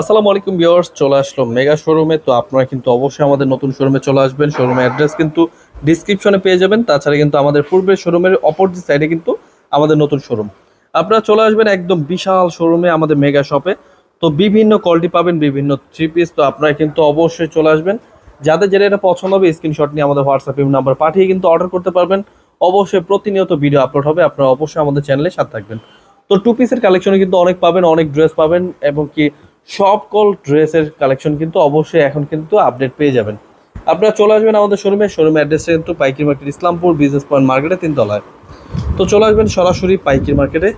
আসসালামু আলাইকুম ভিউয়ার্স, চলে আসলো মেগা শোরুমে। তো আপনারা কিন্তু অবশ্যই আমাদের নতুন শোরুমে চলে আসবেন। শোরুমের অ্যাড্রেস কিন্তু ডিসক্রিপশনে পেয়ে যাবেন। তাছাড়া কিন্তু আমাদের পূর্বের শোরুমের অপোজিট সাইডে কিন্তু আমাদের নতুন শোরুম। আপনারা চলে আসবেন একদম বিশাল শোরুমে, আমাদের মেগা শপে। তো বিভিন্ন কোয়ালিটি পাবেন, বিভিন্ন থ্রি পিস তো আপনারা কিন্তু অবশ্যই চলে আসবেন। যাদের যেটা এটা পছন্দ হবে স্ক্রিনশট নিয়ে আমাদের হোয়াটসঅ্যাপ নাম্বার পাঠিয়ে কিন্তু অর্ডার করতে পারবেন। অবশ্যই প্রতিনিয়ত ভিডিও আপলোড হবে, আপনারা অবশ্যই আমাদের চ্যানেলে সাথে থাকবেন। তো টু পিসের কালেকশনে কিন্তু অনেক পাবেন, অনেক ড্রেস পাবেন এবং কি সব কল ড্রেসের কালেকশন কিন্তু অবশ্যই এখন কিন্তু আপডেট পেয়ে যাবেন। আপনারা চলে আসবেন আমাদের শোরুমে শোরুমের অ্যাড্রেসটা কিন্তু পাইকির মার্কেট ইসলামপুর বিজনেস পয়েন্ট মার্কেটে তিনতলায় তো চলে আসবেন সরাসরি পাইকির মার্কেটে